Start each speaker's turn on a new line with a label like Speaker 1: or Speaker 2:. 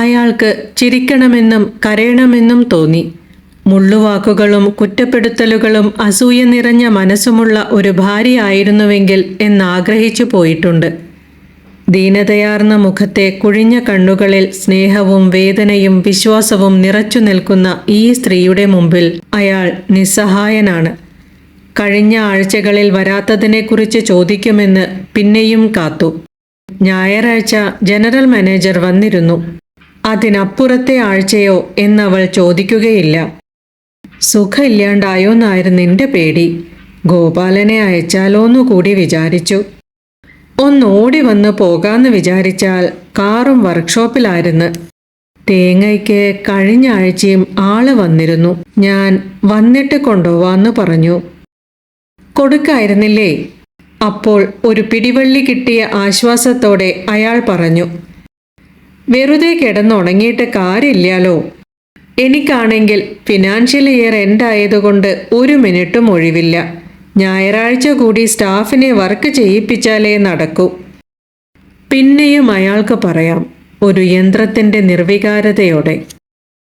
Speaker 1: അയാൾക്ക് ചിരിക്കണമെന്നും കരയണമെന്നും തോന്നി. മുള്ളുവാക്കുകളും കുറ്റപ്പെടുത്തലുകളും അസൂയ നിറഞ്ഞ മനസ്സുമുള്ള ഒരു ഭാര്യയായിരുന്നുവെങ്കിൽ എന്നാഗ്രഹിച്ചു പോയിട്ടുണ്ട്. ദീനതയാർന്ന മുഖത്തെ കുഴിഞ്ഞ കണ്ണുകളിൽ സ്നേഹവും വേദനയും വിശ്വാസവും നിറച്ചു നിൽക്കുന്ന ഈ സ്ത്രീയുടെ മുമ്പിൽ അയാൾ നിസ്സഹായനാണ്. കഴിഞ്ഞ ആഴ്ചകളിൽ വരാത്തതിനെക്കുറിച്ച് ചോദിക്കുമെന്ന് പിന്നെയും കാത്തു. ഞായറാഴ്ച ജനറൽ മാനേജർ വന്നിരുന്നു. അതിനപ്പുറത്തെ ആഴ്ചയോ എന്നവൾ ചോദിക്കുകയില്ല. സുഖമില്ലാണ്ടായോന്നായിരുന്നു നിന്റെ പേടി. ഗോപാലനെ അയച്ചാലോന്നു കൂടി വിചാരിച്ചു ഒന്നോടി വന്ന് പോകാന്ന് വിചാരിച്ചാൽ കാറും വർക്ക്ഷോപ്പിലായിരുന്നു. തേങ്ങയ്ക്ക് കഴിഞ്ഞ ആഴ്ചയും ആൾ വന്നിരുന്നു. ഞാൻ വന്നിട്ട് കൊണ്ടുപോവാന്ന് പറഞ്ഞു. കൊടുക്കായിരുന്നില്ലേ? അപ്പോൾ ഒരു പിടിവള്ളി കിട്ടിയ ആശ്വാസത്തോടെ അയാൾ പറഞ്ഞു. വെറുതെ കിടന്നുണങ്ങിയിട്ട് കാര്യമില്ലാലോ എനിക്കാണെങ്കിൽ ഫിനാൻഷ്യൽ ഇയർ എൻഡ് ആയതുകൊണ്ട് ഒരു മിനിറ്റും ഒഴിവില്ല. ഞായറാഴ്ച കൂടി സ്റ്റാഫിനെ വർക്ക് ചെയ്യിപ്പിച്ചാലേ നടക്കൂ. പിന്നെയും അയാൾക്ക് പറയാം ഒരു യന്ത്രത്തിന്റെ നിർവികാരതയോടെ.